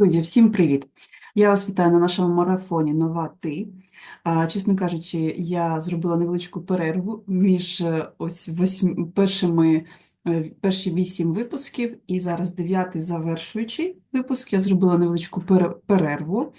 Друзі, всім привіт! Я вас вітаю на нашому марафоні Нова Ти. Чесно кажучи, я зробила невеличку перерву між е, ось восьм, першими перші вісім випусків і зараз дев'ятий завершуючий випуск. Я зробила невеличку пере- перерву.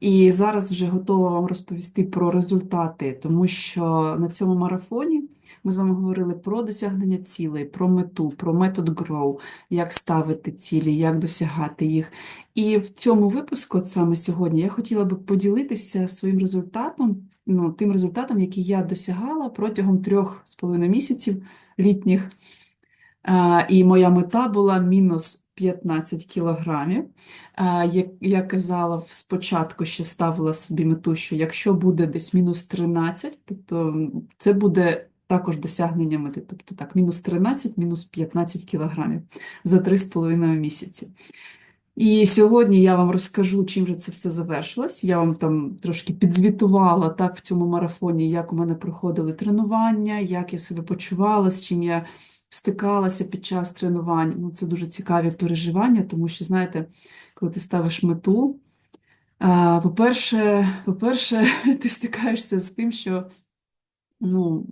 І зараз вже готова вам розповісти про результати, тому що на цьому марафоні ми з вами говорили про досягнення цілей, про мету, про метод GROW, як ставити цілі, як досягати їх. І в цьому випуску, от саме сьогодні, я хотіла би поділитися своїм результатом, ну, тим результатом, який я досягала протягом трьох з половиною місяців літніх. А, І моя мета була мінус 15 кілограмів. Як я казала, спочатку ще ставила собі мету, що якщо буде десь мінус 13, тобто це буде також досягнення мети. Тобто так, мінус 13, мінус 15 кілограмів за 3,5 місяці. І сьогодні я вам розкажу, чим же це все завершилось. Я вам там трошки підзвітувала так в цьому марафоні, як у мене проходили тренування, як я себе почувала, з чим я стикалася під час тренувань. Ну, це дуже цікаві переживання, тому що, знаєте, коли ти ставиш мету, по-перше, по-перше, ти стикаєшся з тим, що ну,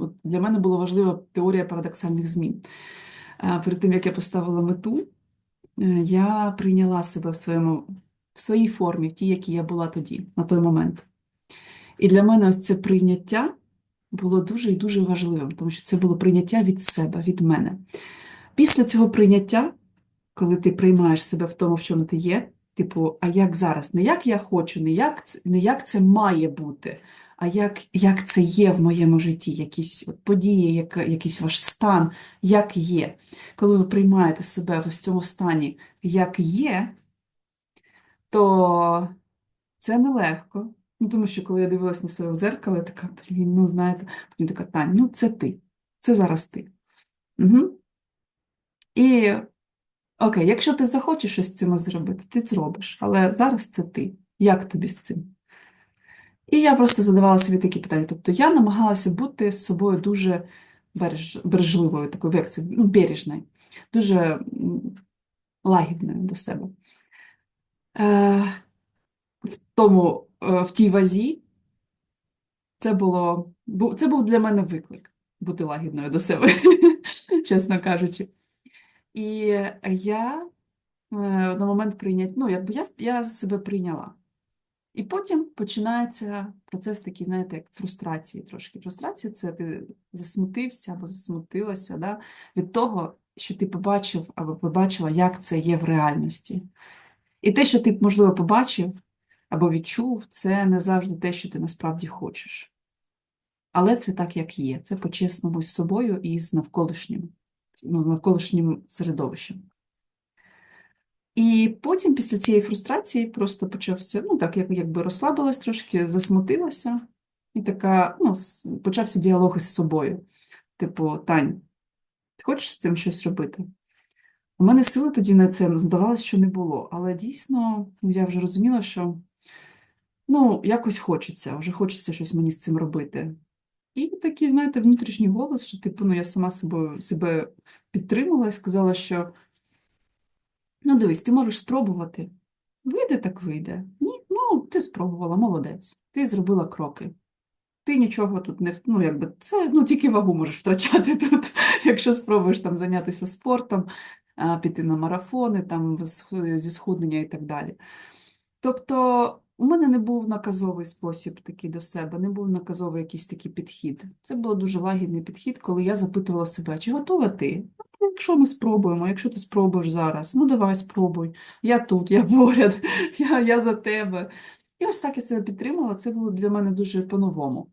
от для мене була важлива теорія парадоксальних змін. Перед тим, як я поставила мету, Е, Я прийняла себе в своєму, в своїй формі, в тій, якій я була тоді, на той момент. І для мене ось це прийняття було дуже і дуже важливим, тому що це було прийняття від себе, від мене. Після цього прийняття, коли ти приймаєш себе в тому, в чому ти є, типу, а як зараз? Не як я хочу, не як, не як це має бути, а як, як це є в моєму житті, якісь от події, як, якийсь ваш стан, як є. Коли ви приймаєте себе в ось цьому стані, як є, то це нелегко. Ну, тому що коли я дивилась на себе в дзеркало, я така, блін, ну знаєте, потім така, Тань, ну це ти, це зараз ти. Угу. І окей, якщо ти захочеш щось з цим зробити, ти зробиш, але зараз це ти. Як тобі з цим? І я просто задавала собі такі питання. Тобто я намагалася бути з собою дуже береж, бережливою, такою, як це, ну, бережною, дуже лагідною до себе. Е, в тому, в тій вазі це було, це був для мене виклик бути лагідною до себе, чесно кажучи. І я е, на момент прийняття, ну, якби я, я себе прийняла. І потім починається процес такий, знаєте, як фрустрації трошки. Фрустрація це ти засмутився або засмутилася да, від того, що ти побачив або побачила, як це є в реальності. І те, що ти, можливо, побачив або відчув, це не завжди те, що ти насправді хочеш. Але це так, як є. Це по-чесному з собою і з навколишнім, ну, з навколишнім середовищем. І потім, після цієї фрустрації, просто почався, ну так, як, якби розслабилась трошки, засмутилася, і така, ну, почався діалог із собою. Типу, Тань, ти хочеш з цим щось робити? У мене сили тоді на це здавалося, що не було, але дійсно ну, я вже розуміла, що ну, якось хочеться, вже хочеться щось мені з цим робити. І такий, знаєте, внутрішній голос, що типу, ну, я сама собою, себе підтримала і сказала, що ну дивись, ти можеш спробувати. Вийде, так вийде. Ні, ну ти спробувала, молодець. Ти зробила кроки. Ти нічого тут не ну, якби це ну тільки вагу можеш втрачати тут, якщо спробуєш там зайнятися спортом, піти на марафони, там зі схуднення і так далі. Тобто, у мене не був наказовий спосіб такий до себе, не був наказовий якийсь такий підхід. Це був дуже лагідний підхід, коли я запитувала себе, чи готова ти? Ну, Якщо ми спробуємо, якщо ти спробуєш зараз, ну давай спробуй. Я тут, я поряд, я, я за тебе. І ось так я себе підтримала. Це було для мене дуже по-новому.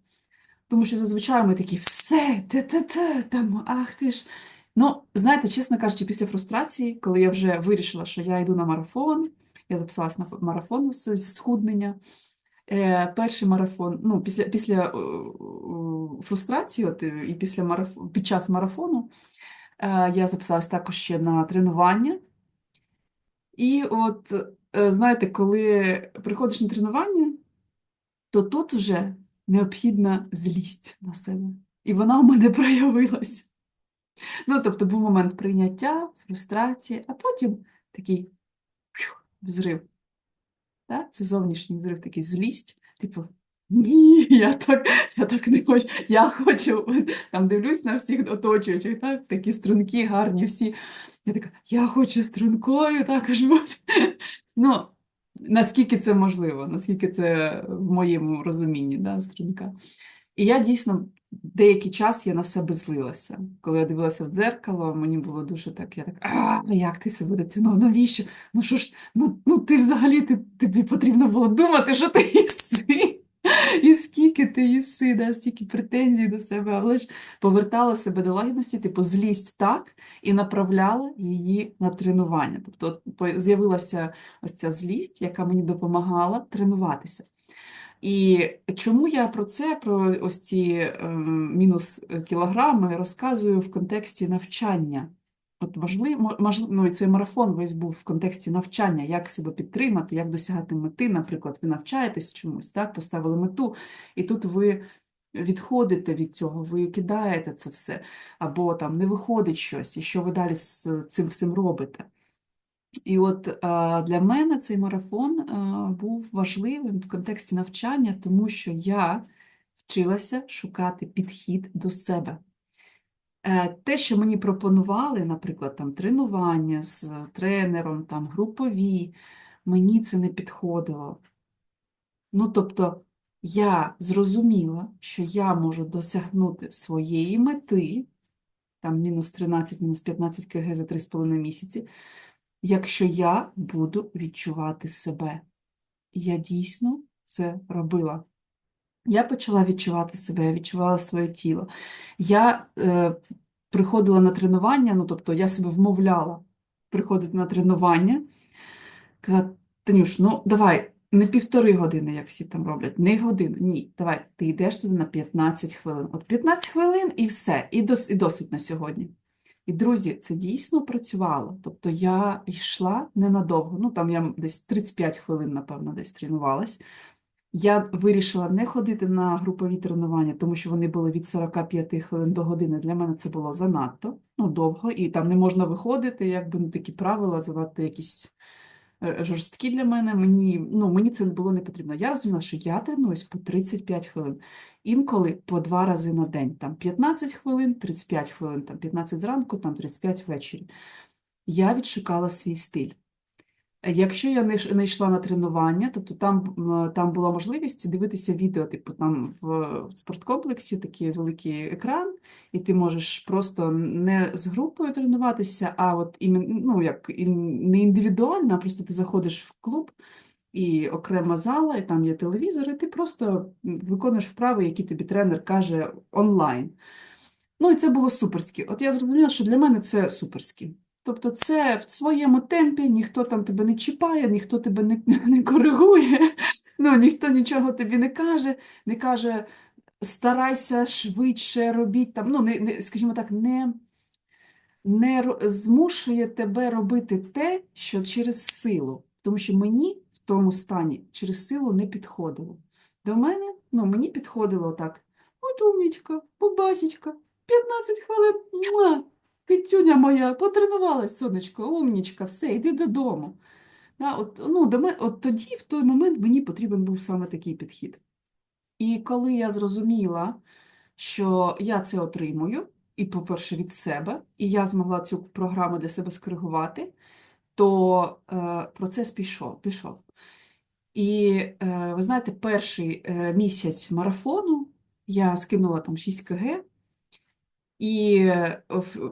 Тому що зазвичай ми такі, все, те-те-те, там, ах ти ж. Ну, знаєте, чесно кажучи, після фрустрації, коли я вже вирішила, що я йду на марафон, я записалась на марафон з схуднення. Е, перший марафон, ну, після, після е, е, фрустрації, от, е, і після мараф... під час марафону, е, я записалась також ще на тренування. І от, знаєте, коли приходиш на тренування, то тут вже необхідна злість на себе. І вона у мене проявилась. Ну, тобто був момент прийняття, фрустрації, а потім такий взрив. Так? Це зовнішній взрив, такий злість, типу, ні, я так, я так не хочу, я хочу, там дивлюсь на всіх оточуючих, так, такі струнки гарні всі. Я така, я хочу стрункою також бути. Ну, наскільки це можливо, наскільки це в моєму розумінні, да, струнка. І я дійсно деякий час я на себе злилася. Коли я дивилася в дзеркало, мені було дуже так, я так, а як ти себе до цього, навіщо? Ну що ж, ну, ну ти взагалі ти, тобі потрібно було думати, що ти їси. І скільки ти їси, да, стільки претензій до себе, але ж повертала себе до лагідності, типу злість так, і направляла її на тренування. Тобто з'явилася ось ця злість, яка мені допомагала тренуватися. І чому я про це, про ось ці е, мінус кілограми розказую в контексті навчання? От важливо, ну, і цей марафон весь був в контексті навчання, як себе підтримати, як досягати мети. Наприклад, ви навчаєтесь чомусь, так, поставили мету, і тут ви відходите від цього, ви кидаєте це все, або там не виходить щось, і що ви далі з цим всім робите. І от для мене цей марафон був важливим в контексті навчання, тому що я вчилася шукати підхід до себе. Е, Те, що мені пропонували, наприклад, там тренування з тренером, там групові, мені це не підходило. Ну, тобто, я зрозуміла, що я можу досягнути своєї мети, там мінус 13, мінус 15 кг за 3,5 місяці, якщо я буду відчувати себе. Я дійсно це робила. Я почала відчувати себе, я відчувала своє тіло. Я е, приходила на тренування, ну тобто я себе вмовляла приходити на тренування. Казала, Танюш, ну давай, не півтори години, як всі там роблять, не годину. Ні, давай, ти йдеш туди на 15 хвилин. От 15 хвилин і все, і, досить на сьогодні. І, друзі, це дійсно працювало. Тобто я йшла ненадовго, ну там я десь 35 хвилин, напевно, десь тренувалась. Я вирішила не ходити на групові тренування, тому що вони були від 45 хвилин до години. Для мене це було занадто ну, довго, і там не можна виходити, якби ну, такі правила, занадто якісь е, жорсткі для мене. Мені, ну, мені це було не потрібно. Я розуміла, що я тренуюсь по 35 хвилин, інколи по два рази на день. Там 15 хвилин, 35 хвилин, там 15 зранку, там 35 ввечері. Я відшукала свій стиль. Якщо я не йшла на тренування, тобто там, там була можливість дивитися відео, типу там в, спорткомплексі такий великий екран, і ти можеш просто не з групою тренуватися, а от ну, як не індивідуально, а просто ти заходиш в клуб і окрема зала, і там є телевізор, і ти просто виконуєш вправи, які тобі тренер каже онлайн. Ну, і це було суперське. От я зрозуміла, що для мене це суперське. Тобто це в своєму темпі, ніхто там тебе не чіпає, ніхто тебе не, не коригує, ну, ніхто нічого тобі не каже, не каже старайся швидше робіть там, ну, не, не, скажімо так, не, не змушує тебе робити те, що через силу. Тому що мені тому стані через силу не підходило. До мене, ну, мені підходило так, от умнічка, бубасічка, 15 хвилин, муа, Китюня моя, потренувалась, сонечко, умнічка, все, йди додому. Да, от, ну, до мене, от тоді, в той момент, мені потрібен був саме такий підхід. І коли я зрозуміла, що я це отримую, і, по-перше, від себе, і я змогла цю програму для себе скоригувати, то е, процес пішов, пішов. І е, ви знаєте, перший е, місяць марафону я скинула там 6 кг, і е,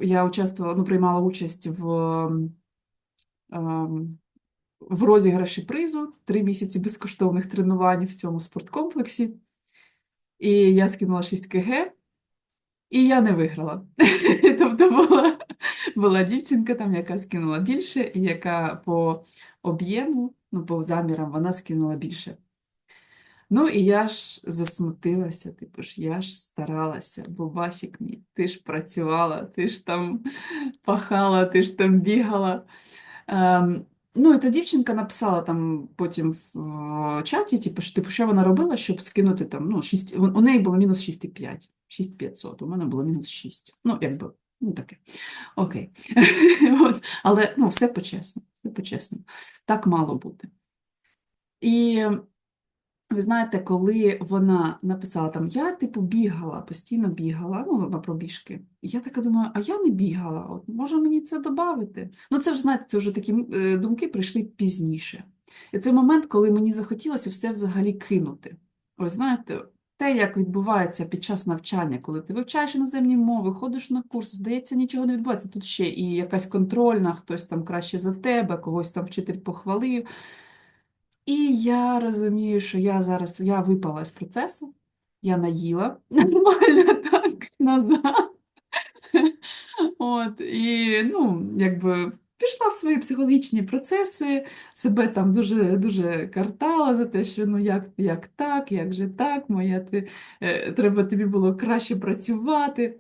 я участвувала, ну, приймала участь в, ем, в розіграші призу три місяці безкоштовних тренувань в цьому спорткомплексі. І я скинула 6 кг, і я не виграла. Тобто була, була дівчинка там, яка скинула більше, і яка по об'єму, ну, по замірам, вона скинула більше. Ну, і я ж засмутилася, типу ж, я ж старалася, бо Басік мій, ти ж працювала, ти ж там пахала, ти ж там бігала. Ем, ну, і та дівчинка написала там потім в, в чаті, типу, що, типу, що вона робила, щоб скинути там, ну, 6, у у неї було мінус 6,5, 6500, у мене було мінус 6. Ну, якби Ну, таке. Окей. От. Але ну, все по чесно, все по-чесному. Так мало бути. І ви знаєте, коли вона написала там, я типу бігала, постійно бігала, ну, на пробіжки. І я така думаю, а я не бігала, от може мені це додати? Ну, це вже, знаєте, це вже такі е, думки прийшли пізніше. І це момент, коли мені захотілося все взагалі кинути. Ось знаєте, те, як відбувається під час навчання, коли ти вивчаєш іноземні мови, ходиш на курс, здається, нічого не відбувається. Тут ще і якась контрольна, хтось там краще за тебе, когось там вчитель похвалив. І я розумію, що я зараз я випала з процесу, я наїла нормально так назад. От, і ну, якби пішла в свої психологічні процеси, себе там дуже дуже картала за те, що ну як як так, як же так, моя ти, е, треба тобі було краще працювати.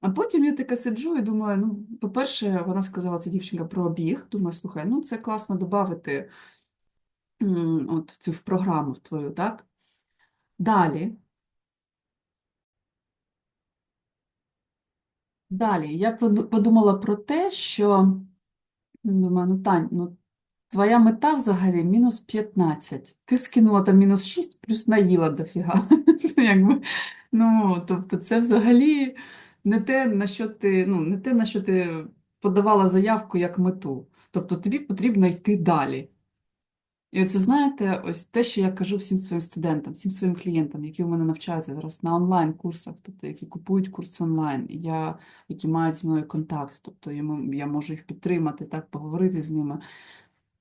А потім я така сиджу і думаю, ну, по-перше, вона сказала, ця дівчинка про біг. Думаю, слухай, ну це класно додати от цю в програму в твою, так? Далі. Далі я подумала про те, що думаю, ну Тань, ну твоя мета взагалі мінус 15. Ти скинула там мінус 6, плюс наїла дофіга. Ну, тобто це взагалі не те, на що ти, ну, не те, на що ти подавала заявку як мету. Тобто тобі потрібно йти далі. І оце, знаєте, ось те, що я кажу всім своїм студентам, всім своїм клієнтам, які у мене навчаються зараз на онлайн-курсах, тобто які купують курс онлайн, я, які мають зі мною контакт, тобто я, я можу їх підтримати, так, поговорити з ними.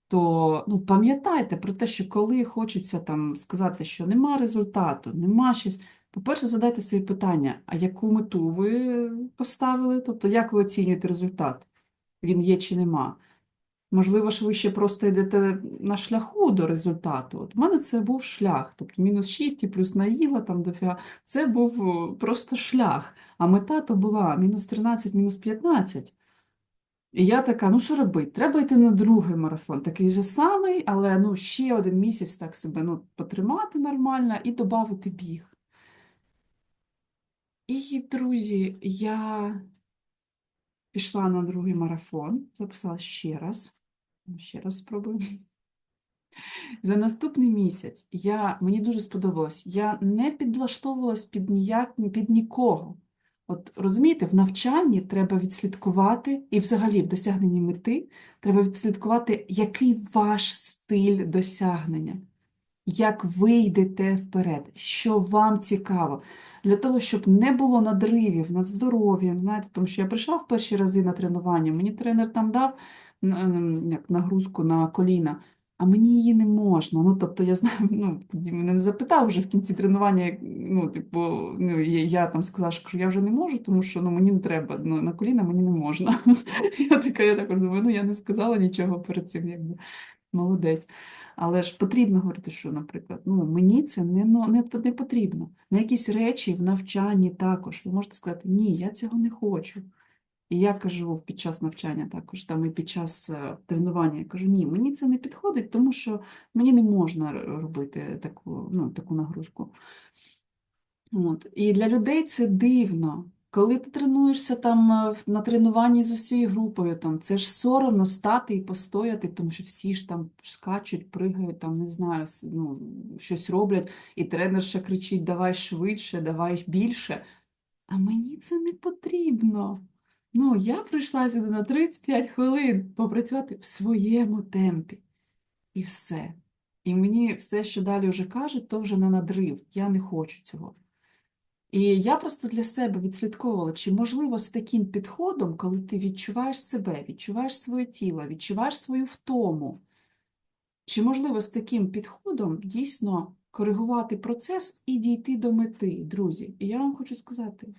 То ну, пам'ятайте про те, що коли хочеться там сказати, що нема результату, нема щось. По-перше, задайте собі питання, а яку мету ви поставили? Тобто, як ви оцінюєте результат? Він є чи нема? Можливо, ж ви ще просто йдете на шляху до результату. От у мене це був шлях, тобто мінус 6 і плюс наїла там дофіга. Це був е, просто шлях. А мета то була мінус 13, мінус 15. І я така, ну що робити? Треба йти на другий марафон, такий же самий, але ну, ще один місяць так себе ну, потримати нормально і додати біг. І, друзі, я пішла на другий марафон, записала ще раз. Ще раз спробую. За наступний місяць я, мені дуже сподобалось, я не підлаштовувалась під ніяк, під нікого. От розумієте, в навчанні треба відслідкувати, і взагалі в досягненні мети треба відслідкувати, який ваш стиль досягнення, як ви йдете вперед, що вам цікаво. Для того, щоб не було надривів над здоров'ям, знаєте, тому що я прийшла в перші рази на тренування, мені тренер там дав як нагрузку на коліна, а мені її не можна. Ну, тобто, я знаю, ну, мене не запитав вже в кінці тренування, ну, типу, ну, я, я там сказала, що я вже не можу, тому що ну, мені не треба, ну, на коліна мені не можна. Я така, я також думаю, ну я не сказала нічого перед цим, якби молодець. Але ж потрібно говорити, що, наприклад, ну, мені це не, ну, не, не потрібно. На якісь речі в навчанні також. Ви можете сказати, ні, я цього не хочу. І я кажу під час навчання також, там і під час е, тренування, я кажу, ні, мені це не підходить, тому що мені не можна робити таку, ну, таку нагрузку. От. І для людей це дивно. Коли ти тренуєшся там е, на тренуванні з усією групою, там, це ж соромно стати і постояти, тому що всі ж там скачуть, пригають, там, не знаю, ну, щось роблять, і тренер ще кричить, давай швидше, давай більше. А мені це не потрібно. Ну, я прийшла сюди на 35 хвилин попрацювати в своєму темпі. І все. І мені все, що далі вже кажуть, то вже на надрив. Я не хочу цього. І я просто для себе відслідковувала, чи можливо з таким підходом, коли ти відчуваєш себе, відчуваєш своє тіло, відчуваєш свою втому, чи можливо з таким підходом дійсно коригувати процес і дійти до мети, друзі? І я вам хочу сказати,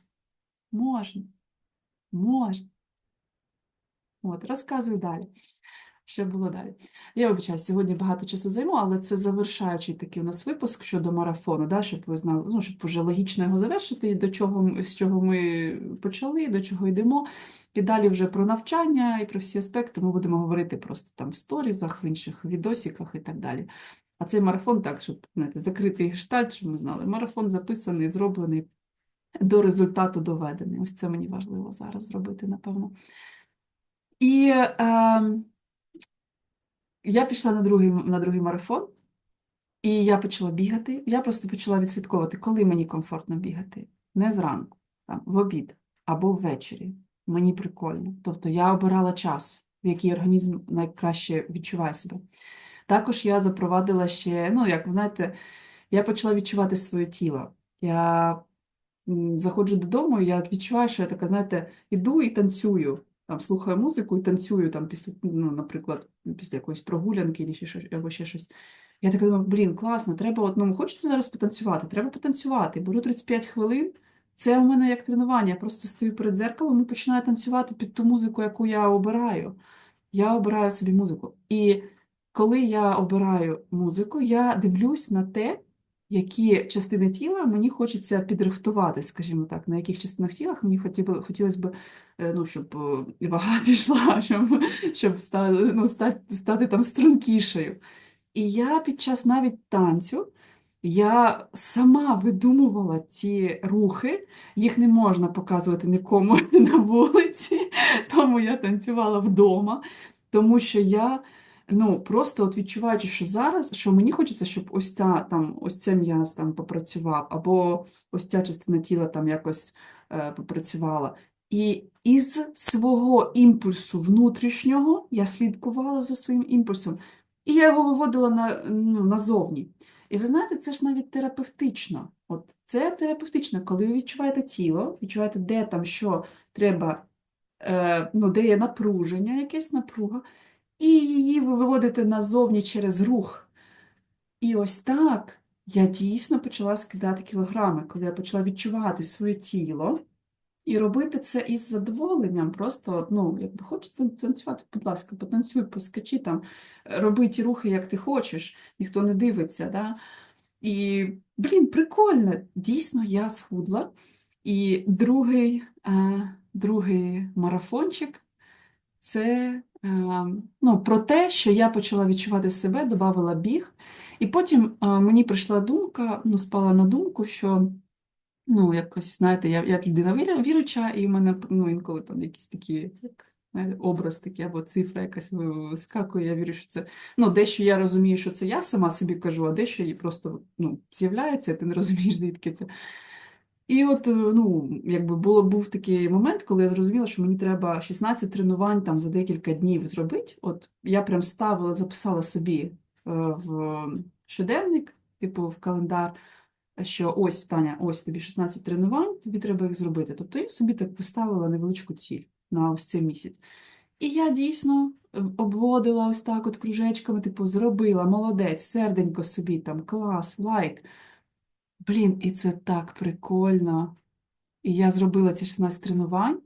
можна, можна. От, розказую далі. Що було далі? Я вибачаю, сьогодні багато часу займу, але це завершаючий такий у нас випуск щодо марафону, да, щоб ви знали, ну, щоб вже логічно його завершити, і до чого, з чого ми почали, до чого йдемо. І далі вже про навчання і про всі аспекти ми будемо говорити просто там в сторізах, в інших відосиках і так далі. А цей марафон, так, щоб знаєте, закрити гештальт, щоб ми знали. Марафон записаний, зроблений до результату доведений. Ось це мені важливо зараз зробити, напевно. І е, я пішла на другий, на другий марафон, і я почала бігати. Я просто почала відслідковувати, коли мені комфортно бігати. Не зранку, там, в обід або ввечері. Мені прикольно. Тобто я обирала час, в який організм найкраще відчуває себе. Також я запровадила ще, ну, як ви знаєте, я почала відчувати своє тіло. Я заходжу додому, і я відчуваю, що я така, знаєте, іду і танцюю. Там слухаю музику і танцюю, там, після, ну, наприклад, після якоїсь прогулянки або ще, щось-. Я така думаю, блін, класно, треба, от, ну, хочеться зараз потанцювати, треба потанцювати. Беру 35 хвилин, це у мене як тренування. Я просто стою перед дзеркалом і починаю танцювати під ту музику, яку я обираю. Я обираю собі музику. І коли я обираю музику, я дивлюсь на те, які частини тіла мені хочеться підрихтувати, скажімо так, на яких частинах тіла мені хотіло, хотілося б, е, ну, щоб е, вага пішла, щоб, щоб стати, ну, стати, стати там стрункішою. І я під час навіть танцю я сама видумувала ці рухи, їх не можна показувати нікому на вулиці, тому я танцювала вдома, тому що я ну, просто от відчуваючи, що зараз, що мені хочеться, щоб ось та там, ось ця м'яз там попрацював, або ось ця частина тіла там якось е, попрацювала. І із свого імпульсу внутрішнього я слідкувала за своїм імпульсом. І я його виводила на, ну, назовні. І ви знаєте, це ж навіть терапевтично. От це терапевтично, коли ви відчуваєте тіло, відчуваєте, де там що треба, е, ну, де є напруження, якесь напруга, і її ви виводите назовні через рух. І ось так я дійсно почала скидати кілограми, коли я почала відчувати своє тіло. І робити це із задоволенням, просто, ну, якби хочеш танцювати, будь ласка, потанцюй, поскачи там, роби ті рухи, як ти хочеш, ніхто не дивиться. Да? І, блін, прикольно, дійсно, я схудла. І другий, е, другий марафончик це ну, про те, що я почала відчувати себе, додавала біг. І потім е, мені прийшла думка, ну, спала на думку, що. Ну, якось, знаєте, я як людина віруюча, і в мене ну, інколи там якісь такі, образ такий, або цифра якась вискакує. Я вірю, що це ну, дещо я розумію, що це я сама собі кажу, а дещо і просто ну, з'являється, і ти не розумієш, звідки це. І от, е, ну, якби було, був такий момент, коли я зрозуміла, що мені треба 16 тренувань там за декілька днів зробити. От я прям ставила, записала собі е, в щоденник, типу в календар що ось, Таня, ось тобі 16 тренувань, тобі треба їх зробити. Тобто я собі так поставила невеличку ціль на ось цей місяць. І я дійсно е, обводила ось так от кружечками, типу, зробила, молодець, серденько собі, там, клас, лайк. Блін, і це так прикольно. І я зробила ці 16 тренувань.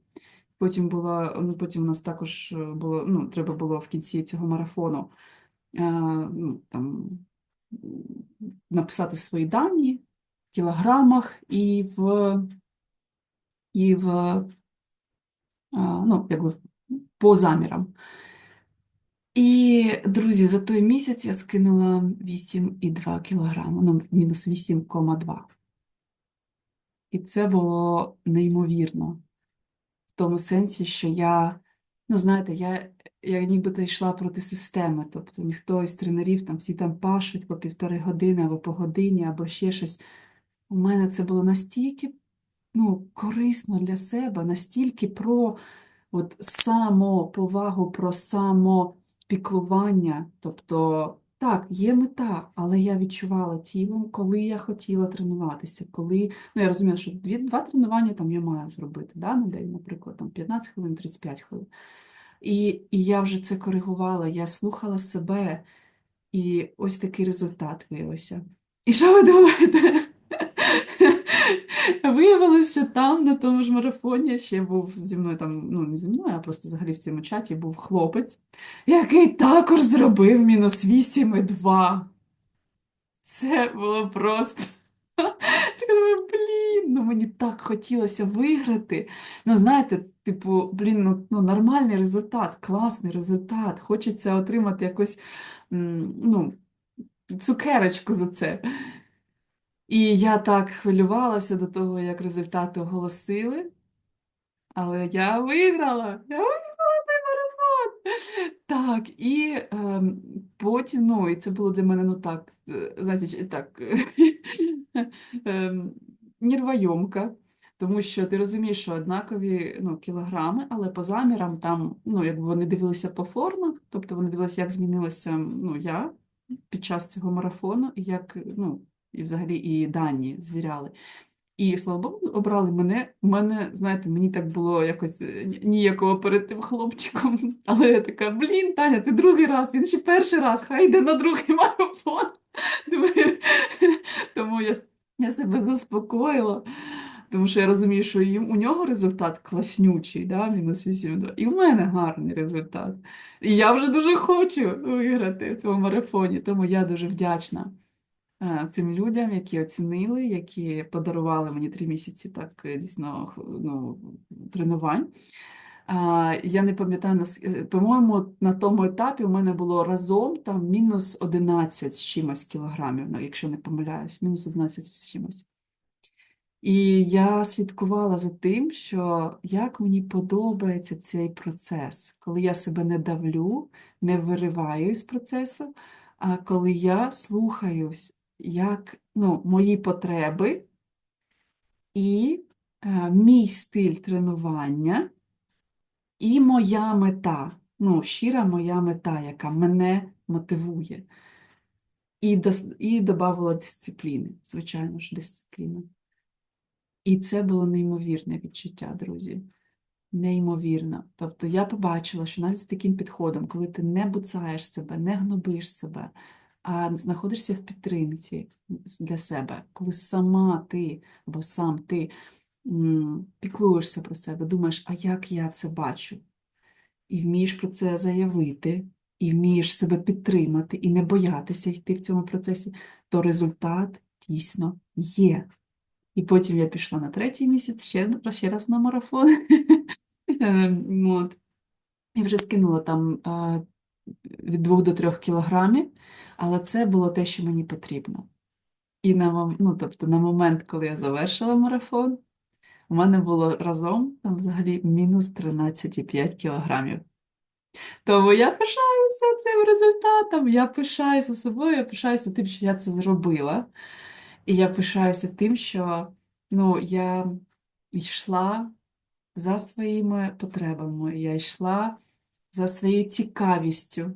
Потім було, ну, потім у нас також е, було, ну, треба було в кінці цього марафону е, ну, там, написати свої дані в кілограмах і в, і в а, ну, якби по замірам. І, друзі, за той місяць я скинула 8,2 кілограми, ну, мінус 8,2. І це було неймовірно. В тому сенсі, що я, ну, знаєте, я, я нібито йшла проти системи. Тобто ніхто із тренерів там всі там пашуть по півтори години або по годині, або ще щось. У мене це було настільки ну, корисно для себе, настільки про от самоповагу, про самопіклування. Тобто, так, є мета, але я відчувала тілом, коли я хотіла тренуватися, коли, ну, я розуміла, що дві, два тренування там я маю зробити, да, на день, наприклад, там 15 хвилин, 35 хвилин. І, і я вже це коригувала, я слухала себе, і ось такий результат виявився. І що ви думаєте? Виявилось, що там, на тому ж марафоні, ще був зі мною там, ну не зі мною, а просто взагалі в цьому чаті був хлопець, який також зробив мінус 8,2. Це було просто. Я думаю, блін, ну мені так хотілося виграти. Ну, знаєте, типу, блін, ну, ну нормальний результат, класний результат. Хочеться отримати якось, ну, цукерочку за це. І я так хвилювалася до того, як результати оголосили, але я виграла. Я марафон. Так, і ем, потім, ну, і це було для мене, ну так, е, знаєте, так, ем, нервойомка, тому що ти розумієш, що однакові ну, кілограми, але по замірам там, ну, якби вони дивилися по формах, тобто вони дивилися, як змінилася ну, я під час цього марафону, і як, ну, і взагалі і дані звіряли. І слава Богу, обрали мене. Мене, знаєте, мені так було якось е, ніякого перед тим хлопчиком. Але я така, блін, Таня, ти другий раз, він ще перший раз, хай йде на другий марафон. Тому я, я себе заспокоїла, тому що я розумію, що у нього результат класнючий, да, мінус 8,2, і у мене гарний результат. І я вже дуже хочу виграти в цьому марафоні, тому я дуже вдячна цим людям, які оцінили, які подарували мені три місяці так е, дійсно ну, тренувань. Я не пам'ятаю, е, по-моєму, на тому етапі у мене було разом там мінус 11 з чимось кілограмів, ну, якщо не помиляюсь, мінус 11 з чимось. І я слідкувала за тим, що як мені подобається цей процес, коли я себе не давлю, не вириваю із процесу, а коли я слухаюсь, як ну, мої потреби і е, мій стиль тренування, і моя мета, ну, щира моя мета, яка мене мотивує. І, дос- і додавала дисципліни, звичайно ж, дисципліна. І це було неймовірне відчуття, друзі. Неймовірно. Тобто я побачила, що навіть з таким підходом, коли ти не буцаєш себе, не гнобиш себе, а знаходишся в підтримці для себе, коли сама ти або сам ти піклуєшся про себе, думаєш, а як я це бачу? І вмієш про це заявити, і вмієш себе підтримати, і не боятися йти в цьому процесі, то результат дійсно є. І потім я пішла на третій місяць ще, ще раз на марафон. Ем, От. І вже скинула там е, від 2 до 3 кілограмів, але це було те, що мені потрібно. І на, ну, тобто, на момент, коли я завершила марафон, у мене було разом там взагалі мінус 13,5 кілограмів. Тому я пишаюся цим результатом, я пишаюся собою, я пишаюся тим, що я це зробила. І я пишаюся тим, що ну, я йшла за своїми потребами, я йшла за своєю цікавістю.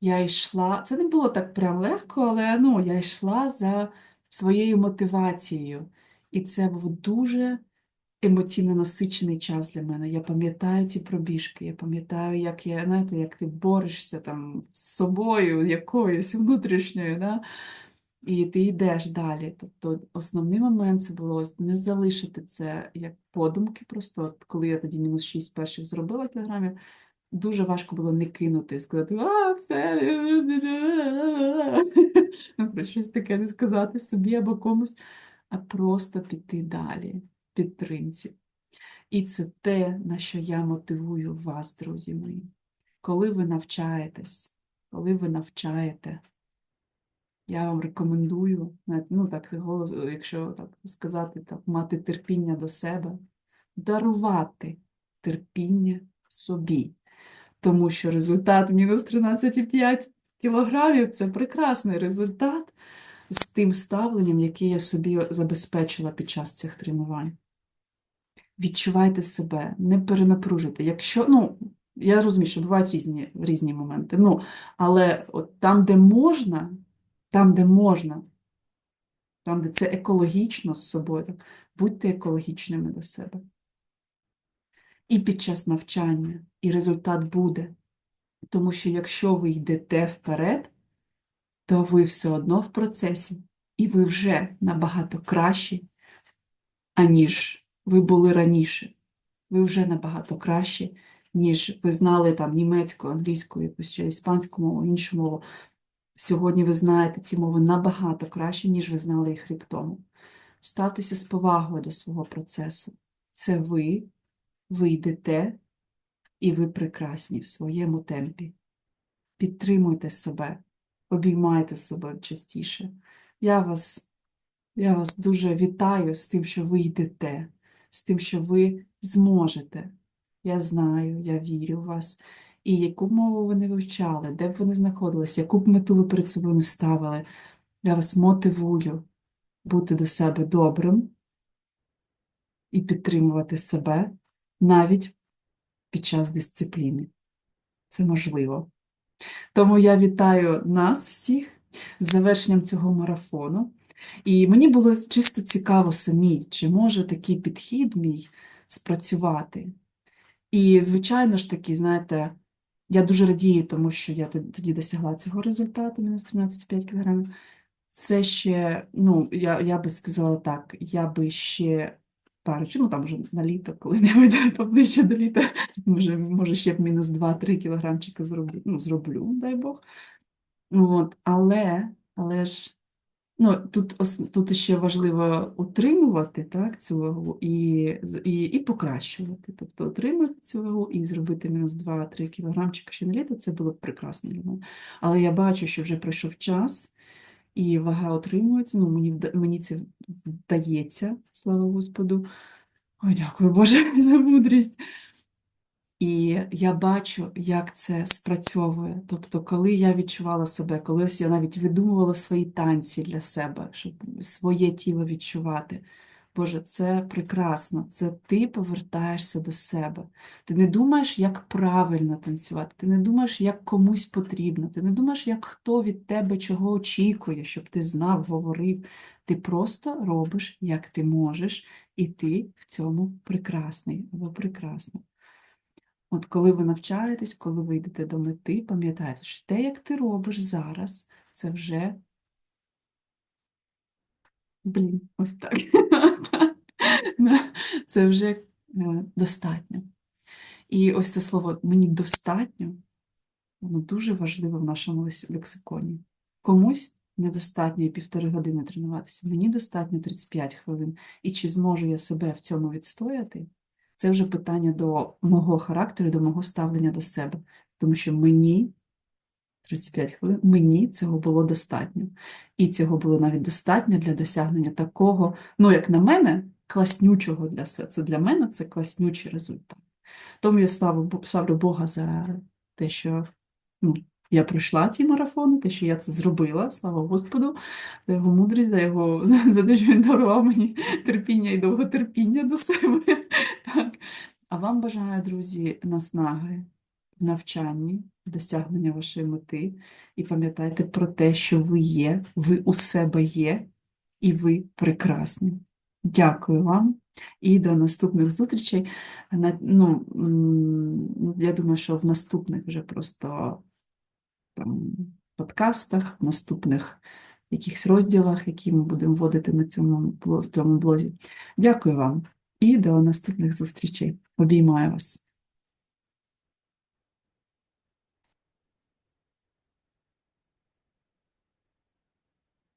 Я йшла, це не було так прям легко, але ну, я йшла за своєю мотивацією. І це був дуже емоційно насичений час для мене. Я пам'ятаю ці пробіжки, я пам'ятаю, як я, знаєте, як ти борешся там з собою якоюсь внутрішньою, да? і ти йдеш далі. Тобто основний момент це було не залишити це як подумки. Просто коли я тоді мінус 6 перших зробила кілограмів, дуже важко було не кинути, сказати, а, все, ну, про щось таке не сказати собі або комусь, а просто піти далі підтримці. І це те, на що я мотивую вас, друзі мої. Коли ви навчаєтесь, коли ви навчаєте, я вам рекомендую, ну так, якщо так сказати, так, мати терпіння до себе, дарувати терпіння собі. Тому що результат мінус 13,5 кілограмів це прекрасний результат з тим ставленням, яке я собі забезпечила під час цих тренувань. Відчувайте себе, не перенапружуйте. Якщо, ну, я розумію, що бувають різні, різні моменти, ну, але от там, де можна, там, де можна, там, де це екологічно з собою, будьте екологічними до себе. І під час навчання, і результат буде. Тому що якщо ви йдете вперед, то ви все одно в процесі, і ви вже набагато кращі, аніж ви були раніше. Ви вже набагато кращі, ніж ви знали там німецьку, англійську, якусь ще іспанську мову, іншу мову. Сьогодні ви знаєте ці мови набагато краще, ніж ви знали їх рік тому. Ставтеся з повагою до свого процесу. Це ви, ви йдете, і ви прекрасні в своєму темпі. Підтримуйте себе, обіймайте себе частіше. Я вас Я вас дуже вітаю з тим, що ви йдете, з тим, що ви зможете. Я знаю, я вірю в вас. І яку мову ви вивчали, де б ви не знаходились, яку б мету ви перед собою не ставили, я вас мотивую бути до себе добрим і підтримувати себе навіть під час дисципліни. Це можливо. Тому я вітаю нас всіх з завершенням цього марафону. І мені було чисто цікаво самій, чи може такий підхід мій спрацювати. І, звичайно ж таки, знаєте, я дуже радію, тому що я тоді досягла цього результату, мінус 13,5 кг. Це ще, ну, я, я би сказала так, я би ще пару, ну там вже на літо, коли-небудь поближче до літа, може, може ще б мінус 2-3 кілограмчика зроблю, ну, зроблю, дай Бог. От, але, але ж, ну, тут, тут ще важливо утримувати так, цю вагу і, і, і покращувати. Тобто утримати цю вагу і зробити мінус 2-3 кілограмчика ще на літо, це було б прекрасно. Але я бачу, що вже пройшов час, і вага отримується. Ну, мені, мені це вдається, слава Господу. Ой, дякую Боже за мудрість. І я бачу, як це спрацьовує. Тобто, коли я відчувала себе, колись я навіть видумувала свої танці для себе, щоб своє тіло відчувати. Боже, це прекрасно. Це ти повертаєшся до себе. Ти не думаєш, як правильно танцювати, ти не думаєш, як комусь потрібно, ти не думаєш, як хто від тебе чого очікує, щоб ти знав, говорив. Ти просто робиш, як ти можеш, і ти в цьому прекрасний або прекрасна. От коли ви навчаєтесь, коли ви йдете до мети, пам'ятайте, що те, як ти робиш зараз, це вже, блін, ось так. Це вже е, достатньо. І ось це слово мені достатньо, воно дуже важливе в нашому лексиконі. Комусь недостатньо півтори години тренуватися, мені достатньо 35 хвилин. І чи зможу я себе в цьому відстояти? Це вже питання до мого характеру, до мого ставлення до себе. Тому що мені 35 хвилин, мені цього було достатньо. І цього було навіть достатньо для досягнення такого, ну, як на мене, класнючого для себе. Це для мене це класнючий результат. Тому я славу, славлю Бога за те, що ну, я пройшла ці марафони, те, що я це зробила, слава Господу, за його мудрість, за його за, те, що він дарував мені терпіння і довготерпіння до себе. Так. А вам бажаю, друзі, наснаги навчанні, досягнення вашої мети. І пам'ятайте про те, що ви є, ви у себе є, і ви прекрасні. Дякую вам і до наступних зустрічей. Ну, я думаю, що в наступних вже просто там, подкастах, в наступних якихось розділах, які ми будемо вводити на цьому, в цьому блозі. Дякую вам і до наступних зустрічей. Обіймаю вас.